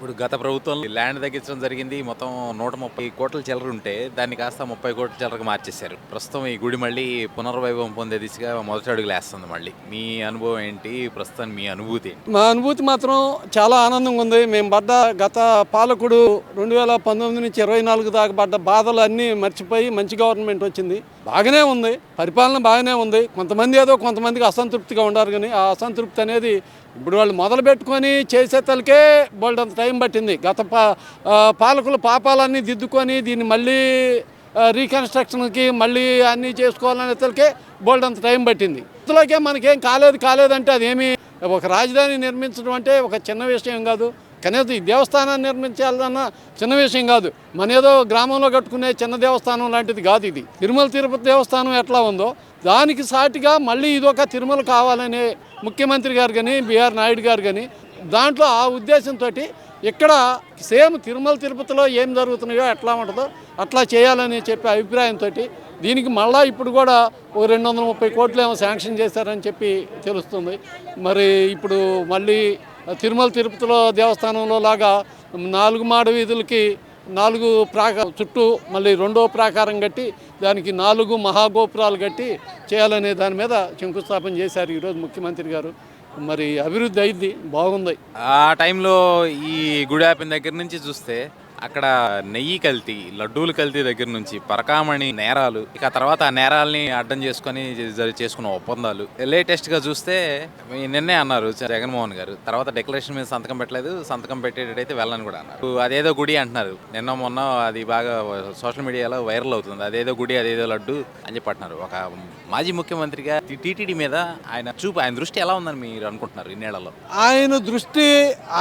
ఇప్పుడు గత ప్రభుత్వం ల్యాండ్ తగ్గించడం జరిగింది. మొత్తం నూట ముప్పై కోట్ల చిల్లర ఉంటే దాన్ని కాస్త ముప్పై కోట్ల చిల్లరకు మార్చేశారు. ప్రస్తుతం ఈ గుడి మళ్ళీ పునర్వైభవం పొందే దిశగా మొదటి అడుగులు వేస్తుంది మళ్ళీ. మీ అనుభవం ఏంటి? ప్రస్తుతం మీ అనుభూతి మా అనుభూతి మాత్రం చాలా ఆనందంగా ఉంది. మేము పడ్డ గత పాలకుడు రెండు వేల పంతొమ్మిది నుంచి ఇరవై నాలుగు దాకా పడ్డ బాధలు అన్నీ మర్చిపోయి మంచి గవర్నమెంట్ వచ్చింది. బాగానే ఉంది. పరిపాలన బాగానే ఉంది. కొంతమంది ఏదో కొంతమందికి అసంతృప్తిగా ఉండారు కానీ ఆ అసంతృప్తి అనేది ఇప్పుడు వాళ్ళు మొదలు పెట్టుకొని చేసే తలకే బోల్డంత టైం పట్టింది. గత పా పాలకులు పాపాలన్నీ దిద్దుకొని దీన్ని మళ్ళీ రీకన్స్ట్రక్షన్కి మళ్ళీ అన్నీ చేసుకోవాలనే తలకే బోల్డంత టైం పట్టింది. ఇందులోకే మనకేం కాలేదు కాలేదంటే అదేమి ఒక రాజధాని నిర్మించడం అంటే ఒక చిన్న విషయం కాదు. కనీసం ఈ దేవస్థానాన్ని నిర్మించాలన్న చిన్న విషయం కాదు. మన ఏదో గ్రామంలో కట్టుకునే చిన్న దేవస్థానం లాంటిది కాదు ఇది. తిరుమల తిరుపతి దేవస్థానం ఎట్లా ఉందో దానికి సాటిగా మళ్ళీ ఇదొక తిరుమల కావాలనే ముఖ్యమంత్రి గారు కానీ బీఆర్ నాయుడు గారు కానీ దాంట్లో ఆ ఉద్దేశంతో ఇక్కడ సేమ్ తిరుమల తిరుపతిలో ఏం జరుగుతున్నాయో ఎట్లా ఉంటుందో అట్లా చేయాలని చెప్పే అభిప్రాయంతో దీనికి మళ్ళా ఇప్పుడు కూడా ఓ రెండు వందల ముప్పై కోట్లు ఏమో శాంక్షన్ చేశారని చెప్పి తెలుస్తుంది. మరి ఇప్పుడు మళ్ళీ తిరుమల తిరుపతిలో దేవస్థానంలో లాగా నాలుగు మాడ వీధులకి నాలుగు ప్రాక చుట్టూ మళ్ళీ రెండో ప్రాకారం కట్టి దానికి నాలుగు మహాగోపురాలు కట్టి చేయాలనే దాని మీద శంకుస్థాపన చేశారు ఈరోజు ముఖ్యమంత్రి గారు. మరి అభివృద్ధి అయింది బాగుంది. ఆ టైంలో ఈ గుడి దగ్గర నుంచి చూస్తే అక్కడ నెయ్యి కల్తీ లడ్డూలు కల్తీ దగ్గర నుంచి పరకామణి నేరాలు ఇక ఆ తర్వాత ఆ నేరాలని అడ్డం చేసుకొని చేసుకున్న ఒప్పందాలు. లేటెస్ట్గా చూస్తే నిన్నే అన్నారు జగన్మోహన్ గారు. తర్వాత డిక్లరేషన్ మీద సంతకం పెట్టలేదు సంతకం పెట్టేటైతే వెళ్ళని కూడా అన్నారు. అదేదో గుడి అంటున్నారు. నిన్న మొన్న అది బాగా సోషల్ మీడియాలో వైరల్ అవుతుంది. అదేదో గుడి అదేదో లడ్డు అని చెప్పి అంటున్నారు. ఒక మాజీ ముఖ్యమంత్రిగా టీటీడీ మీద ఆయన చూపు ఆయన దృష్టి ఎలా ఉందని మీరు అనుకుంటున్నారు ఇన్నేళ్ళలో ఆయన దృష్టి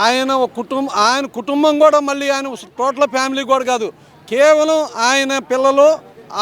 ఆయన ఒక కుటుంబం ఆయన కుటుంబం కూడా మళ్ళీ ఆయన టోటల్ ఫ్యామిలీ కూడా కాదు. కేవలం ఆయన పిల్లలు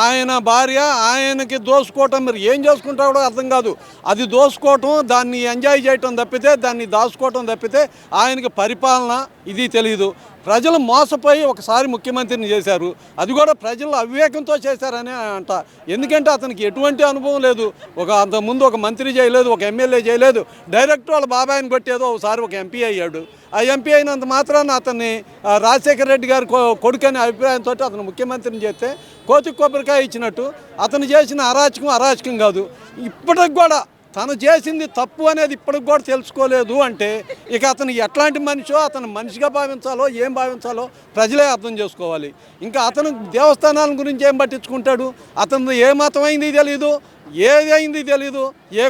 ఆయన భార్య ఆయనకి దోసుకోవటం మీరు ఏం చేసుకుంటా కూడా అర్థం కాదు. అది దోసుకోవటం దాన్ని ఎంజాయ్ చేయటం తప్పితే దాన్ని దాచుకోవటం తప్పితే ఆయనకి పరిపాలన ఇది తెలియదు ప్రజలు మోసపోయి ఒకసారి ముఖ్యమంత్రిని చేశారు. అది కూడా ప్రజలు అవివేకంతో చేశారని అంట. ఎందుకంటే అతనికి ఎటువంటి అనుభవం లేదు. ఒక అంతకుముందు ఒక మంత్రి చేయలేదు ఒక ఎమ్మెల్యే చేయలేదు. డైరెక్ట్ వాళ్ళ బాబాయిని కొట్టేదో ఒకసారి ఒక ఎంపీ అయ్యాడు. ఆ ఎంపీ అయినంత మాత్రాన అతన్ని రాజశేఖర రెడ్డి గారు కొ- కొడుకనే అభిప్రాయంతో అతను ముఖ్యమంత్రిని చేస్తే కోతి కొబ్బరికాయ ఇచ్చినట్టు. అతను చేసిన అరాచకం అరాచకం కాదు. ఇప్పటికి కూడా తను చేసింది తప్పు అనేది ఇప్పటికి కూడా తెలుసుకోలేదు అంటే ఇక అతను ఎట్లాంటి మనిషో అతను మనిషిగా భావించాలో ఏం భావించాలో ప్రజలే అర్థం చేసుకోవాలి. ఇంకా అతను దేవస్థానాల గురించి ఏం పట్టించుకుంటాడు? అతను ఏ మతం అయింది తెలియదు ఏది అయింది తెలియదు ఏ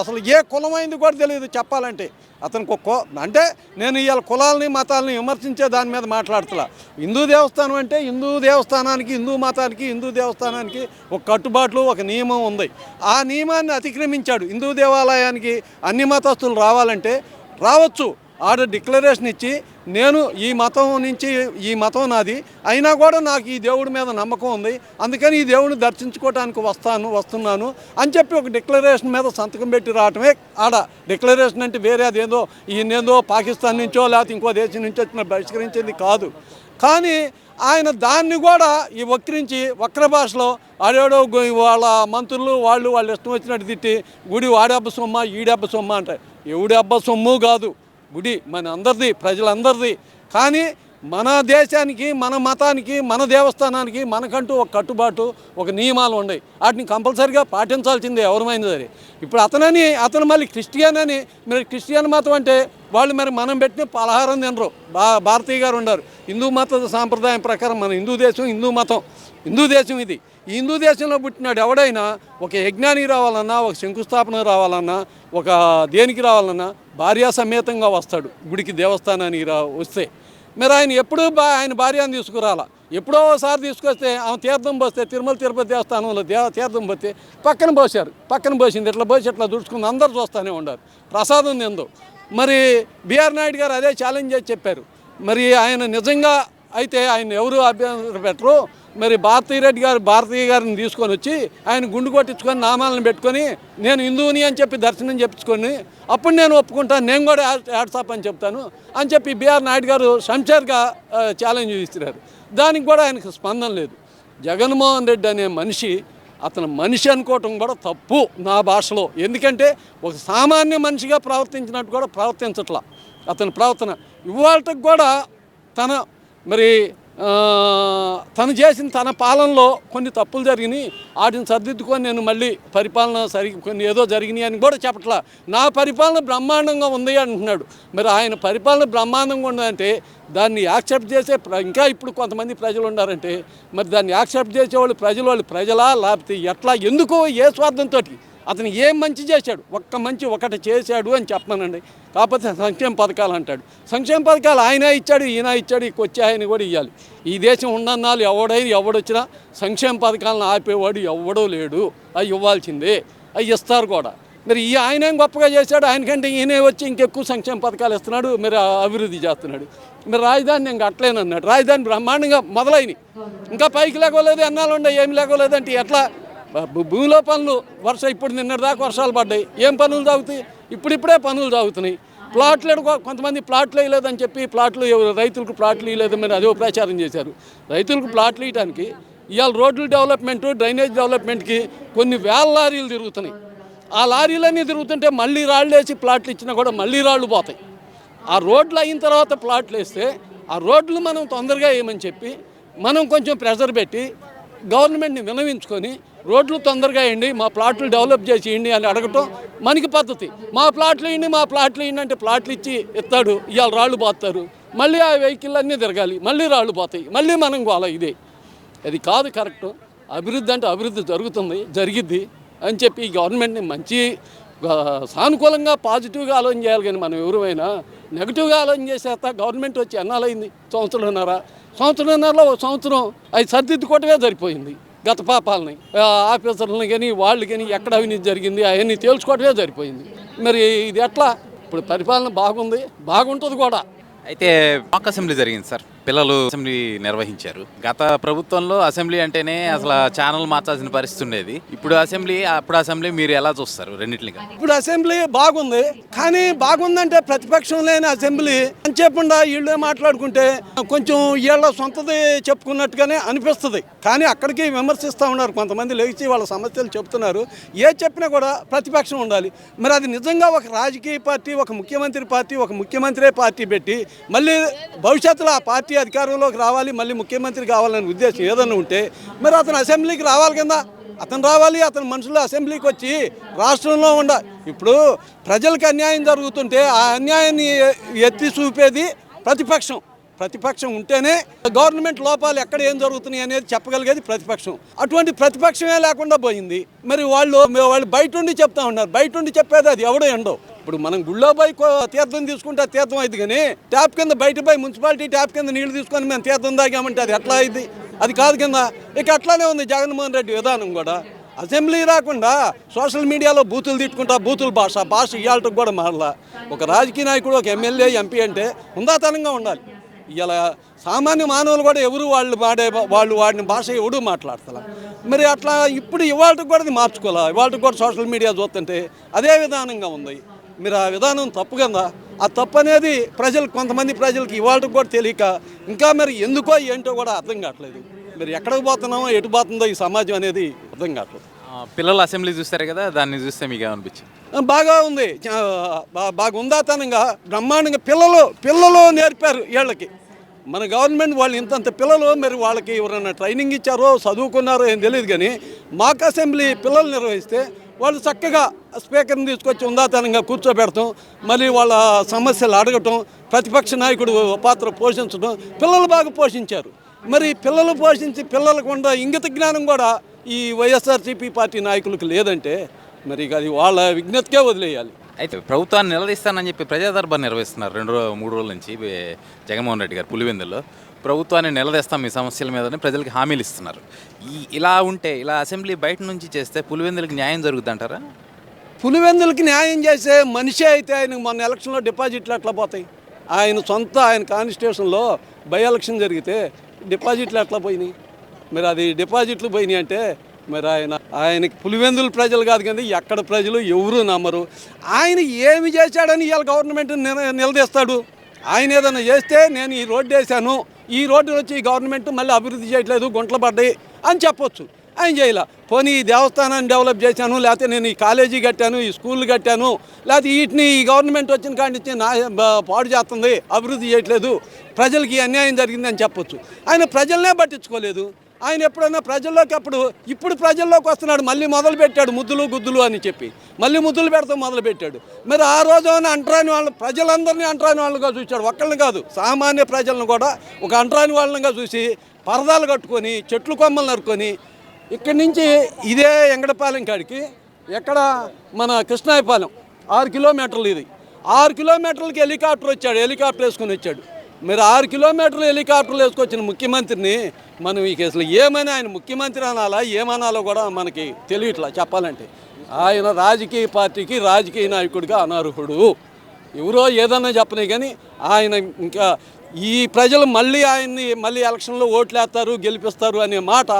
అసలు ఏ కులమైంది కూడా తెలియదు చెప్పాలంటే. అతనికి ఒక అంటే నేను ఇవాళ కులాలని మతాలని విమర్శించే దాని మీద మాట్లాడుతున్నా హిందూ దేవస్థానం అంటే హిందూ దేవస్థానానికి హిందూ మతానికి హిందూ దేవస్థానానికి ఒక కట్టుబాట్లు ఒక నియమం ఉంది. ఆ నియమాన్ని అతిక్రమించాడు హిందూ దేవాలయానికి అన్ని మతస్థులు రావాలంటే రావచ్చు. ఆడ డిక్లరేషన్ ఇచ్చి నేను ఈ మతం నుంచి ఈ మతం నాది. అయినా కూడా నాకు ఈ దేవుడి మీద నమ్మకం ఉంది. అందుకని ఈ దేవుడిని దర్శించుకోవడానికి వస్తాను వస్తున్నాను అని చెప్పి ఒక డిక్లరేషన్ మీద సంతకం పెట్టి రావటమే ఆడ. డిక్లరేషన్ అంటే వేరే అదేదో ఈయనేదో పాకిస్తాన్ నుంచో లేకపోతే ఇంకో దేశం నుంచో వచ్చిన బహిష్కరించింది కాదు. కానీ ఆయన దాన్ని కూడా ఈ వక్రించి వక్ర భాషలో ఆడేడో వాళ్ళ మంత్రులు వాళ్ళు వాళ్ళు ఇష్టం వచ్చినట్టు తిట్టి గుడి వాడబ్బ సొమ్మ ఈడబ్బ సొమ్మ అంటారు. ఎవడబ్బ సొమ్ము కాదు. గుడి మన అందరిది ప్రజలందరిది. కానీ మన దేశానికి మన మతానికి మన దేవస్థానానికి మనకంటూ ఒక కట్టుబాటు ఒక నియమాలు ఉన్నాయి. వాటిని కంపల్సరిగా పాటించాల్సిందే ఎవరమైనా సరే. ఇప్పుడు అతనని అతను మళ్ళీ క్రిస్టియన్ అని మీరు క్రిస్టియన్ మతం అంటే వాళ్ళు మరి మనం పెట్టిన పలహారం తినరు. బా భారతీయ గారు ఉన్నారు. హిందూ మత సాంప్రదాయం ప్రకారం మన హిందూ దేశం హిందూ మతం. హిందూ దేశం ఇది. ఈ హిందూ దేశంలో పుట్టినాడు ఎవడైనా ఒక యజ్ఞానికి రావాలన్నా ఒక శంకుస్థాపన రావాలన్నా ఒక దేనికి రావాలన్నా భార్యా సమేతంగా వస్తాడు గుడికి దేవస్థానానికి రా వస్తే. మరి ఆయన ఎప్పుడూ బా ఆయన భార్యను తీసుకురాలా. ఎప్పుడో ఒకసారి తీసుకొస్తే ఆమె తీర్థం పోస్తే తిరుమల తిరుపతి దేవస్థానంలో దేవ తీర్థం పోతే పక్కన పోసారు పక్కన పోసింది ఇట్లా పోసి ఇట్లా దుడుచుకుంది అందరు చూస్తూనే ఉండారు ప్రసాదం నిందు మరి బీఆర్ నాయుడు గారు అదే ఛాలెంజ్ చేసి చెప్పారు. మరి ఆయన నిజంగా అయితే ఆయన ఎవరు అభ్యంతరం పెట్టరు? మరి భారతీయ రెడ్డి గారు భారతీయ గారిని తీసుకొని వచ్చి ఆయన గుండు కొట్టించుకొని నామాలను పెట్టుకొని నేను హిందువుని అని చెప్పి దర్శనం చెప్పించుకొని అప్పుడు నేను ఒప్పుకుంటాను నేను కూడా యాడ్సాప్ అని చెప్తాను అని చెప్పి బీఆర్ నాయుడు గారు సంచార్గా ఛాలెంజ్ ఇస్తున్నారు దానికి కూడా ఆయనకు స్పందన లేదు. జగన్మోహన్ రెడ్డి అనే మనిషి అతను మనిషి అనుకోవటం కూడా తప్పు నా భాషలో. ఎందుకంటే ఒక సామాన్య మనిషిగా ప్రవర్తించినట్టు కూడా ప్రవర్తించట్లా. అతని ప్రవర్తన ఇవాళకి కూడా తన మరి తను చేసిన తన పాలనలో కొన్ని తప్పులు జరిగినాయి. వాటిని సర్దిద్దుకొని నేను మళ్ళీ పరిపాలన సరి కొన్ని ఏదో జరిగినాయి అని కూడా చెప్పట్లా. నా పరిపాలన బ్రహ్మాండంగా ఉంది అంటున్నాడు. మరి ఆయన పరిపాలన బ్రహ్మాండంగా ఉందంటే దాన్ని యాక్సెప్ట్ చేసే ప్ర- ఇంకా ఇప్పుడు కొంతమంది ప్రజలు ఉన్నారంటే మరి దాన్ని యాక్సెప్ట్ చేసేవాళ్ళు ప్రజలు వాళ్ళు ప్రజలా లేకపోతే ఎట్లా ఎందుకో ఏ స్వార్థంతో అతను ఏం మంచి చేశాడు? ఒక్క మంచి ఒకటి చేశాడు అని చెప్పనండి. కాకపోతే సంక్షేమ పథకాలు అంటాడు. సంక్షేమ పథకాలు ఆయన ఇచ్చాడు ఈయన ఇచ్చాడు ఇక వచ్చి ఆయన కూడా ఇవ్వాలి ఈ దేశం ఉండన్నాళ్ళు ఎవడైనా ఎవడొచ్చినా సంక్షేమ పథకాలను ఆపేవాడు ఎవడో లేడు. అవి ఇవ్వాల్సిందే. అవి ఇస్తారు కూడా. మరి ఈ ఆయన ఏం గొప్పగా చేశాడు? ఆయనకంటే ఈయనే వచ్చి ఇంకెక్కువ సంక్షేమ పథకాలు ఇస్తున్నాడు మరి అభివృద్ధి చేస్తున్నాడు. మరి రాజధాని ఇంకా అట్లేనన్నాడు రాజధాని బ్రహ్మాండంగా మొదలైనవి ఇంకా పైకి లేకోలేదు ఎన్నాళ్ళు ఉండే ఏమి లేకోలేదంటే ఎట్లా భూమిలో పనులు వర్షం ఇప్పుడు నిన్నటి దాకా వర్షాలు పడ్డాయి. ఏం పనులు సాగుతాయి? ఇప్పుడిప్పుడే పనులు సాగుతున్నాయి. ప్లాట్లు ఎడుకో- కొంతమంది ప్లాట్లు వేయలేదని చెప్పి ప్లాట్లు రైతులకు ప్లాట్లు ఇవ్వలేదని అదే ప్రచారం చేశారు. రైతులకు ప్లాట్లు ఇవ్వడానికి ఇవాళ రోడ్లు డెవలప్మెంట్ డ్రైనేజ్ డెవలప్మెంట్కి కొన్ని వేల లారీలు తిరుగుతున్నాయి. ఆ లారీలన్నీ తిరుగుతుంటే మళ్ళీ రాళ్ళు వేసి ప్లాట్లు ఇచ్చినా కూడా మళ్ళీ రాళ్ళు పోతాయి. ఆ రోడ్లు అయిన తర్వాత ప్లాట్లు వేస్తే ఆ రోడ్లు మనం తొందరగా వేయమని చెప్పి మనం కొంచెం ప్రెషర్ పెట్టి గవర్నమెంట్ని వినవించుకొని రోడ్లు తొందరగా వేయండి మా ప్లాట్లు డెవలప్ చేసి ఇవ్వండి అని అడగటం మనకి పద్ధతి. మా ప్లాట్లు ఇవ్వండి మా ప్లాట్లు ఇవ్వండి అంటే ప్లాట్లు ఇచ్చి ఇస్తాడు ఇవాళ రాళ్ళు పోతారు మళ్ళీ ఆ వెహికల్ అన్నీ తిరగాలి మళ్ళీ రాళ్ళు పోతాయి మళ్ళీ మనం గోల ఇదే. అది కాదు కరెక్ట్. అభివృద్ధి అంటే అభివృద్ధి జరుగుతుంది జరిగిద్ది అని చెప్పి ఈ గవర్నమెంట్ని మంచి సానుకూలంగా పాజిటివ్గా ఆలోచన చేయాలి కానీ మనం ఎవరైనా నెగిటివ్గా ఆలోచన చేసేస్తా గవర్నమెంట్ వచ్చి ఎన్నాలైంది సంవత్సరంన్నర. సంవత్సరంన్నరలో ఒక సంవత్సరం అది సరిదిద్దుకోవటమే సరిపోయింది. గత పాపాలని ఆఫీసర్లని కానీ వాళ్ళు కానీ ఎక్కడ అవినీతి జరిగింది అవన్నీ తేల్చుకోవటమే సరిపోయింది. మరి ఇది ఎట్లా? ఇప్పుడు పరిపాలన బాగుంది బాగుంటుంది కూడా. అయితే మాక్ అసెంబ్లీ జరిగింది సార్. పిల్లలు అసెంబ్లీ నిర్వహించారు. గత ప్రభుత్వంలో అసెంబ్లీ అంటేనే అసలు ఛానల్ మార్చాల్సిన పరిస్థితి ఉండేది. ఇప్పుడు అసెంబ్లీ అప్పుడు అసెంబ్లీ మీరు ఎలా చూస్తారు రెండింటిని ఇప్పుడు అసెంబ్లీ బాగుంది. కానీ బాగుందంటే ప్రతిపక్షం లేని అసెంబ్లీ. అని చెప్పకుండా వీళ్ళే మాట్లాడుకుంటే కొంచెం వీళ్ళ సొంతది చెప్పుకున్నట్టుగానే అనిపిస్తుంది. కానీ అక్కడికి విమర్శిస్తూ ఉన్నారు కొంతమంది లేచి వాళ్ళ సమస్యలు చెప్తున్నారు. ఏ చెప్పినా కూడా ప్రతిపక్షం ఉండాలి. మరి అది నిజంగా ఒక రాజకీయ పార్టీ ఒక ముఖ్యమంత్రి పార్టీ ఒక ముఖ్యమంత్రే పార్టీ పెట్టి మళ్ళీ భవిష్యత్తులో ఆ పార్టీ అధికారంలోకి రావాలి మళ్ళీ ముఖ్యమంత్రి కావాలనే ఉద్దేశం ఏదన్నా ఉంటే మరి అతను అసెంబ్లీకి రావాలి కింద. అతను రావాలి అతని మనుషులు అసెంబ్లీకి వచ్చి రాష్ట్రంలో ఉండ ఇప్పుడు ప్రజలకు అన్యాయం జరుగుతుంటే ఆ అన్యాయాన్ని ఎత్తి చూపేది ప్రతిపక్షం. ప్రతిపక్షం ఉంటేనే గవర్నమెంట్ లోపాలు ఎక్కడ ఏం జరుగుతున్నాయి అనేది చెప్పగలిగేది ప్రతిపక్షం. అటువంటి ప్రతిపక్షమే లేకుండా పోయింది. మరి వాళ్ళు వాళ్ళు బయట ఉండి చెప్తా ఉన్నారు. బయట ఉండి చెప్పేది అది ఎవడో ఎండో. ఇప్పుడు మనం గుళ్ళో పోయి తీర్థం తీసుకుంటే తీర్థం అయింది కానీ ట్యాప్ కింద బయట పోయి మున్సిపాలిటీ ట్యాప్ కింద నీళ్ళు తీసుకొని మేము తీర్థం తాగామంటే అది ఎట్లా అయింది? అది కాదు కింద. ఇక అట్లానే ఉంది జగన్మోహన్ రెడ్డి విధానం కూడా. అసెంబ్లీ రాకుండా సోషల్ మీడియాలో బూతులు తిట్టుకుంటా బూతుల భాష భాష ఇవాళకి కూడా మారలా. ఒక రాజకీయ నాయకుడు ఒక ఎమ్మెల్యే ఎంపీ అంటే హుందాతనంగా ఉండాలి. ఇలా సామాన్య మానవులు కూడా ఎవరు వాళ్ళు వాడే వాళ్ళు వాడిన భాష ఎవడు మాట్లాడతారు మరి అట్లా ఇప్పుడు ఇవాళకి కూడా అది మార్చుకోవాలా? ఇవాళకి కూడా సోషల్ మీడియా చూస్తుంటే అదే విధానంగా ఉంది. మీరు ఆ విధానం తప్పు కదా? ఆ తప్పు అనేది ప్రజలు కొంతమంది ప్రజలకి ఇవాళకి కూడా తెలియక ఇంకా మరి ఎందుకో ఏంటో కూడా అర్థం కావట్లేదు. మరి ఎక్కడికి పోతున్నామో ఎటు పోతుందో ఈ సమాజం అనేది అర్థం కావట్లేదు. పిల్లలు అసెంబ్లీ చూస్తారు కదా దాన్ని చూస్తే మీకు ఏమనిపించింది? బాగా ఉంది. బాగా ఉందాతనంగా బ్రహ్మాండంగా పిల్లలు పిల్లలు నేర్పారు వీళ్ళకి. మన గవర్నమెంట్ వాళ్ళు ఇంతంత పిల్లలు మరి వాళ్ళకి ఎవరైనా ట్రైనింగ్ ఇచ్చారో చదువుకున్నారో ఏం తెలియదు కానీ మాక్ అసెంబ్లీ పిల్లలు నిర్వహిస్తే వాళ్ళు చక్కగా స్పీకర్ని తీసుకొచ్చి ఉందాతనంగా కూర్చోబెడతాం మళ్ళీ వాళ్ళ సమస్యలు అడగటం ప్రతిపక్ష నాయకుడు పాత్ర పోషించడం పిల్లలు బాగా పోషించారు. మరి పిల్లలు పోషించి పిల్లలకు ఉండ ఇంగిత జ్ఞానం కూడా ఈ వైఎస్ఆర్సీపీ పార్టీ నాయకులకు లేదంటే మరి అది వాళ్ళ విజ్ఞతకే వదిలేయాలి. అయితే ప్రభుత్వాన్ని నిలదీస్తానని చెప్పి ప్రజాదర్బార్ నిర్వహిస్తున్నారు రెండు రోజు మూడు రోజుల నుంచి జగన్మోహన్ రెడ్డి గారు పులివెందుల్లో. ప్రభుత్వాన్ని నిలదీస్తాం మీ సమస్యల మీదని ప్రజలకు హామీలు ఇస్తున్నారు. ఈ ఇలా ఉంటే ఇలా అసెంబ్లీ బయట నుంచి చేస్తే పులివెందులకు న్యాయం జరుగుతుంటారా పులివెందులకి న్యాయం చేసే మనిషి అయితే ఆయన మొన్న ఎలక్షన్లో డిపాజిట్లు ఎట్లా పోతాయి? ఆయన సొంత ఆయన కాన్స్టిట్యూషన్లో బై ఎలక్షన్ జరిగితే డిపాజిట్లు ఎట్లా పోయినాయి? మరి అది డిపాజిట్లు పోయినాయి అంటే మరి ఆయన ఆయనకి పులివెందుల ప్రజలు కాదు కానీ ఎక్కడ ప్రజలు ఎవరు నమ్మరు. ఆయన ఏమి చేశాడని ఇవాళ గవర్నమెంట్ నిల- నిలదీస్తాడు. ఆయన ఏదైనా చేస్తే నేను ఈ రోడ్డు వేసాను ఈ రోడ్డు వచ్చి ఈ గవర్నమెంట్ మళ్ళీ అభివృద్ధి చేయట్లేదు గుంటలు పడ్డాయి అని చెప్పొచ్చు. ఆయన చేయాల. పోనీ ఈ దేవస్థానాన్ని డెవలప్ చేశాను లేకపోతే నేను ఈ కాలేజీ కట్టాను ఈ స్కూల్ కట్టాను లేకపోతే వీటిని ఈ గవర్నమెంట్ వచ్చిన కాడి నుంచి నా పాడు చేస్తుంది అభివృద్ధి చేయట్లేదు ప్రజలకి అన్యాయం జరిగిందని చెప్పొచ్చు. ఆయన ప్రజలనే పట్టించుకోలేదు. ఆయన ఎప్పుడైనా ప్రజల్లోకి అప్పుడు ఇప్పుడు ప్రజల్లోకి వస్తున్నాడు మళ్ళీ మొదలు పెట్టాడు ముద్దులు గుద్దులు అని చెప్పి. మళ్ళీ ముద్దులు పెడతాం మొదలు పెట్టాడు మరి ఆ రోజు అంటరాని వాళ్ళు ప్రజలందరినీ అంటరాని వాళ్ళుగా చూశాడు. ఒక్కళ్ళని కాదు సామాన్య ప్రజలను కూడా ఒక అంటరాని వాళ్ళనిగా చూసి పరదాలు కట్టుకొని చెట్లు కొమ్మలు నరుకొని ఇక్కడి నుంచి ఇదే ఎంగడపాలెం కాడికి ఎక్కడ మన కృష్ణాయపాలెం ఆరు కిలోమీటర్లు ఇది. ఆరు కిలోమీటర్లకి హెలికాప్టర్ వచ్చాడు హెలికాప్టర్ వేసుకొని వచ్చాడు. మీరు ఆరు కిలోమీటర్లు హెలికాప్టర్లు వేసుకొచ్చిన ముఖ్యమంత్రిని మనం ఈ కేసులో ఏమని ఆయన ముఖ్యమంత్రి అనాలా ఏమనాలో కూడా మనకి తెలియట్లా చెప్పాలంటే. ఆయన రాజకీయ పార్టీకి రాజకీయ నాయకుడిగా అనర్హుడు. ఎవరో ఏదన్నా చెప్పనే కానీ ఆయన ఇంకా ఈ ప్రజలు మళ్ళీ ఆయన్ని మళ్ళీ ఎలక్షన్లో ఓట్లేస్తారు గెలిపిస్తారు అనే మాట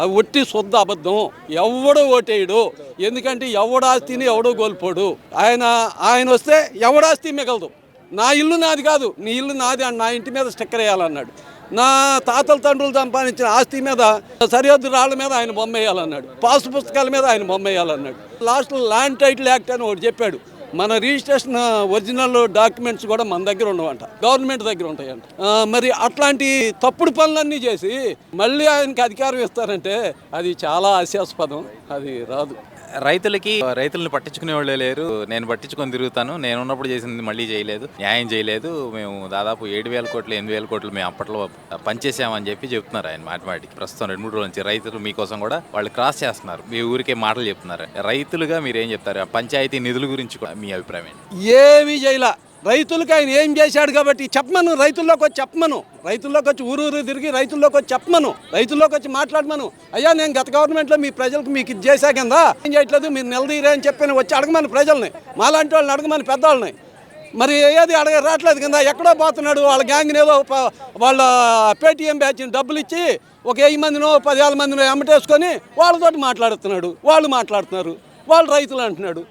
అది ఒట్టి శుద్ధ అబద్ధం. ఎవడో ఓటేయడు. ఎందుకంటే ఎవడాస్తిని ఎవడో కోల్పోడు. ఆయన ఆయన వస్తే ఎవడాస్తి మిగలదు. నా ఇల్లు నాది కాదు నీ ఇల్లు నాది అని నా ఇంటి మీద స్టిక్కర్ వేయాలన్నాడు. నా తాతల తండ్రులు సంపాదించిన ఆస్తి మీద సరిహద్దు రాళ్ళ మీద ఆయన బొమ్మ వేయాలన్నాడు. పాస్ పుస్తకాల మీద ఆయన బొమ్మ వేయాలన్నాడు. లాస్ట్ ల్యాండ్ టైటిల్ యాక్ట్ అని ఒకటి చెప్పాడు. మన రిజిస్ట్రేషన్ ఒరిజినల్ డాక్యుమెంట్స్ కూడా మన దగ్గర ఉండవంట. గవర్నమెంట్ దగ్గర ఉంటాయంట. మరి అట్లాంటి తప్పుడు పనులన్నీ చేసి మళ్ళీ ఆయనకి అధికారం ఇస్తారంటే అది చాలా హాస్యాస్పదం. అది రాదు. రైతులకి రైతులను పట్టించుకునే వాళ్ళే లేరు. నేను పట్టించుకొని తిరుగుతాను. నేను ఉన్నప్పుడు చేసింది మళ్ళీ చేయలేదు. న్యాయం చేయలేదు. మేము దాదాపు ఏడు వేల కోట్లు ఎనిమిది వేల కోట్లు మేము అప్పట్లో పనిచేసామని చెప్పి చెప్తున్నారు ఆయన మాటి మాటికి. ప్రస్తుతం రెండు మూడు రోజుల నుంచి రైతులు మీకోసం కూడా వాళ్ళు క్రాస్ చేస్తున్నారు. మీ ఊరికే మాటలు చెప్తున్నారు. రైతులుగా మీరు ఏం చెప్తారు? ఆ పంచాయతీ నిధుల గురించి కూడా మీ అభిప్రాయం ఏమీ చేయలే. రైతులకి ఆయన ఏం చేశాడు కాబట్టి చెప్పమను రైతుల్లోకి వచ్చి చెప్పమను. రైతుల్లోకి వచ్చి ఊరు ఊరు తిరిగి రైతుల్లోకి వచ్చి చెప్పమను. రైతుల్లోకి వచ్చి మాట్లాడమను. అయ్యా నేను గత గవర్నమెంట్లో మీ ప్రజలకు మీకు ఇది చేశా కింద. ఏం చేయట్లేదు మీరు నిలదీరే అని చెప్పి వచ్చి అడగమని ప్రజల్ని. మాలాంటి వాళ్ళని అడగమని పెద్దవాళ్ళని. మరి ఏది అడగ రావట్లేదు కింద. ఎక్కడో పోతున్నాడు వాళ్ళ గ్యాంగ్ని ఏదో వాళ్ళ పేటీఎం బ్యాచ్ని డబ్బులు ఇచ్చి ఒక వెయ్యి మందినో పదివేల మందినో ఎమ్మటేసుకొని వాళ్ళతోటి మాట్లాడుతున్నాడు. వాళ్ళు మాట్లాడుతున్నారు. వాళ్ళు రైతులు అంటున్నాడు.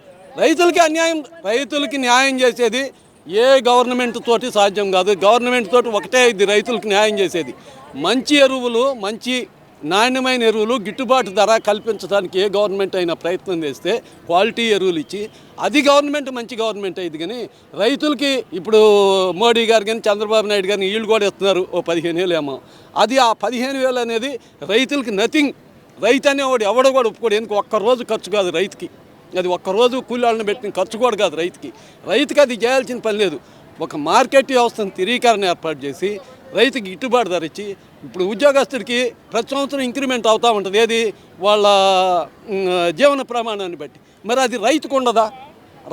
రైతులకి అన్యాయం రైతులకి న్యాయం చేసేది ఏ గవర్నమెంట్ తోటి సాధ్యం కాదు. గవర్నమెంట్ తోటి ఒకటే ఇది రైతులకు న్యాయం చేసేది. మంచి ఎరువులు మంచి నాణ్యమైన ఎరువులు గిట్టుబాటు ధర కల్పించడానికి ఏ గవర్నమెంట్ అయినా ప్రయత్నం చేస్తే క్వాలిటీ ఎరువులు ఇచ్చి అది గవర్నమెంట్ మంచి గవర్నమెంట్ అయింది కానీ రైతులకి ఇప్పుడు మోడీ గారు కానీ చంద్రబాబు నాయుడు కానీ వీళ్ళు కూడా ఇస్తున్నారు ఓ పదిహేను వేలు ఏమో. అది ఆ పదిహేను వేలు అనేది రైతులకి నథింగ్ రైతు అనేవాడు ఎవడో కూడా ఒప్పుకోడు. ఎందుకు? ఒక్క రోజు ఖర్చు కాదు రైతుకి. అది ఒక్కరోజు కూలీలను పెట్టిన ఖర్చు కూడా కాదు రైతుకి. రైతుకి అది చేయాల్సిన పని లేదు. ఒక మార్కెట్ వ్యవస్థను తిరీకరణ ఏర్పాటు చేసి రైతుకి గిట్టుబాటు ధర ఇచ్చి ఇప్పుడు ఉద్యోగస్తుడికి ప్రతి సంవత్సరం ఇంక్రిమెంట్ అవుతూ ఉంటుంది. ఏది? వాళ్ళ జీవన ప్రమాణాన్ని బట్టి. మరి అది రైతుకు ఉండదా?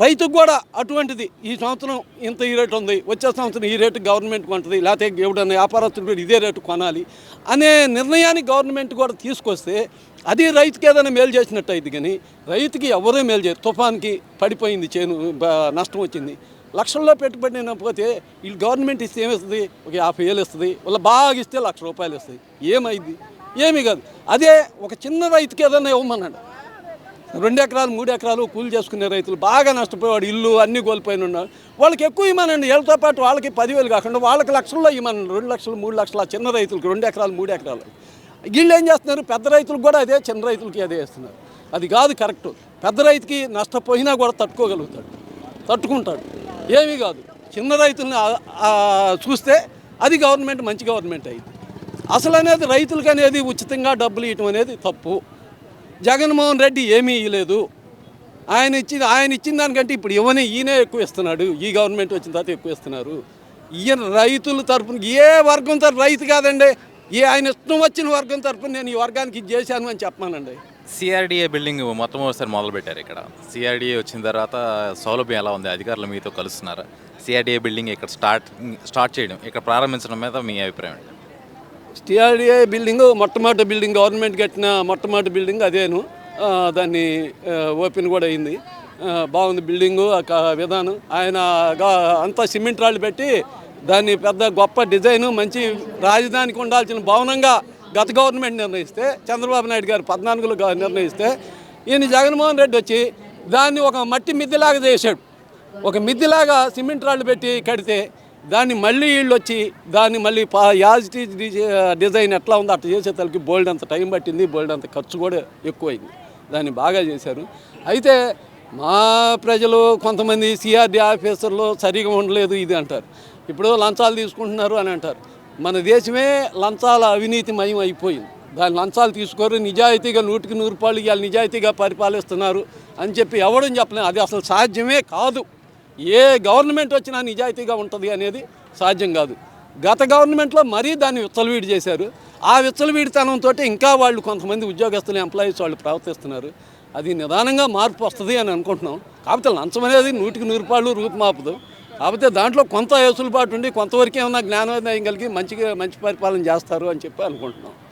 రైతుకు కూడా అటువంటిది. ఈ సంవత్సరం ఇంత ఈ రేటు ఉంది వచ్చే సంవత్సరం ఈ రేటు గవర్నమెంట్ కొంటుంది లేకపోతే ఎవడన్నా వ్యాపారస్తుడు కూడా ఇదే రేటు కొనాలి అనే నిర్ణయాన్ని గవర్నమెంట్ కూడా తీసుకొస్తే అది రైతుకి ఏదైనా మేలు చేసినట్టు అయింది కానీ రైతుకి ఎవరూ మేలు చేయరు. తుఫాన్కి పడిపోయింది చేను నష్టం వచ్చింది. లక్షల్లో పెట్టుబడి పోతే వీళ్ళు గవర్నమెంట్ ఇస్తే ఏమిస్తుంది? ఒక యాభై వేలు ఇస్తుంది. వాళ్ళ బాగా ఇస్తే లక్ష రూపాయలు ఇస్తుంది. ఏమైంది? ఏమీ కాదు. అదే ఒక చిన్న రైతుకి ఏదైనా ఇవ్వమన్నాడు. రెండు ఎకరాలు మూడు ఎకరాలు కూలి చేసుకునే రైతులు బాగా నష్టపోయేవాడు ఇల్లు అన్నీ కోల్పోయిన ఉన్నారు. వాళ్ళకి ఎక్కువ ఇవ్వమనండి. వీళ్ళతో పాటు వాళ్ళకి పదివేలు కాకుండా వాళ్ళకి లక్షల్లో ఇవ్వమనండి. రెండు లక్షలు మూడు లక్షల చిన్న రైతులకు రెండు ఎకరాలు మూడు ఎకరాలు. వీళ్ళు ఏం చేస్తున్నారు? పెద్ద రైతులకు కూడా అదే చిన్న రైతులకి అదే వేస్తున్నారు. అది కాదు కరెక్ట్. పెద్ద రైతుకి నష్టపోయినా కూడా తట్టుకోగలుగుతాడు. తట్టుకుంటాడు. ఏమీ కాదు. చిన్న రైతుల్ని చూస్తే అది గవర్నమెంట్ మంచి గవర్నమెంట్ అయింది. అసలు అనేది రైతులకు అనేది ఉచితంగా డబ్బులు ఇవ్వటం అనేది తప్పు. జగన్మోహన్ రెడ్డి ఏమీ ఇవ్వలేదు ఆయన ఇచ్చిన ఆయన ఇచ్చిన దానికంటే ఇప్పుడు ఇవ్వని ఈయనే ఎక్కువ ఇస్తున్నాడు. ఈ గవర్నమెంట్ వచ్చిన తర్వాత ఎక్కువ ఇస్తున్నారు. ఈయన రైతుల తరఫున ఏ వర్గం తరఫు రైతు కాదండి. ఏ ఆయన ఇష్టం వచ్చిన వర్గం తరపున నేను ఈ వర్గానికి ఇది చేశాను అని చెప్పమానండి. సిఆర్డిఏ బిల్డింగ్ మొత్తం ఒకసారి మొదలు పెట్టారు ఇక్కడ. సిఆర్డిఏ వచ్చిన తర్వాత సౌలభ్యం ఎలా ఉంది? అధికారులు మీతో కలుస్తున్నారు. సిఆర్డిఏ బిల్డింగ్ ఇక్కడ స్టార్ట్ స్టార్ట్ చేయడం ఇక్కడ ప్రారంభించడం మీద మీ అభిప్రాయం ఏంటి? టీఆర్డీఏ బిల్డింగ్ మొట్టమొదటి బిల్డింగ్ గవర్నమెంట్ కట్టిన మొట్టమొదటి బిల్డింగ్ అదేను. దాన్ని ఓపెన్ కూడా అయింది. బాగుంది బిల్డింగు విధానం. ఆయన అంతా సిమెంట్ రాళ్ళు పెట్టి దాన్ని పెద్ద గొప్ప డిజైను మంచి రాజధానికి ఉండాల్సిన భవనంగా గత గవర్నమెంట్ నిర్ణయిస్తే చంద్రబాబు నాయుడు గారు పద్నాలుగులో నిర్ణయిస్తే ఈయన జగన్మోహన్ రెడ్డి వచ్చి దాన్ని ఒక మట్టి మిద్దెలాగా చేశాడు. ఒక మిద్దెలాగా సిమెంట్ రాళ్ళు పెట్టి కడితే దాన్ని మళ్ళీ వీళ్ళు వచ్చి దాన్ని మళ్ళీ పా యాజ్ ఈజ్ డిజై- డిజైన్ ఎట్లా ఉందో అట్లా చేసే తలకి బోల్డ్ అంత టైం పట్టింది బోల్డ్ అంత ఖర్చు కూడా ఎక్కువైంది. దాన్ని బాగా చేశారు. అయితే మా ప్రజలు కొంతమంది సిఆర్డీ ఆఫీసర్లు సరిగా ఉండలేదు ఇది అంటారు. ఇప్పుడు లంచాలు తీసుకుంటున్నారు అని అంటారు. మన దేశమే లంచాల అవినీతిమయం అయిపోయింది. దాని లంచాలు తీసుకోరు నిజాయితీగా నూటికి నూరు రూపాయలు ఇవాళ నిజాయితీగా పరిపాలిస్తున్నారు అని చెప్పి ఎవడని చెప్పలేదు అది అసలు సాధ్యమే కాదు. ఏ గవర్నమెంట్ వచ్చినా నిజాయితీగా ఉంటుంది అనేది సాధ్యం కాదు. గత గవర్నమెంట్లో మరీ దాన్ని విచ్చలవీడి చేశారు. ఆ విచ్చలవీడితనంతో ఇంకా వాళ్ళు కొంతమంది ఉద్యోగస్తులు ఎంప్లాయీస్ వాళ్ళు ప్రవర్తిస్తున్నారు. అది నిదానంగా మార్పు వస్తుంది అని అనుకుంటున్నాం. కాకపోతే లంచం అనేది నూటికి నూరు రూపాయలు రూపుమాపదు. కాకపోతే దాంట్లో కొంత వెసులుబాటు ఉండి కొంతవరకు ఏమన్నా జ్ఞానోదయం కలిగి మంచిగా మంచి పరిపాలన చేస్తారు అని చెప్పి అనుకుంటున్నాం.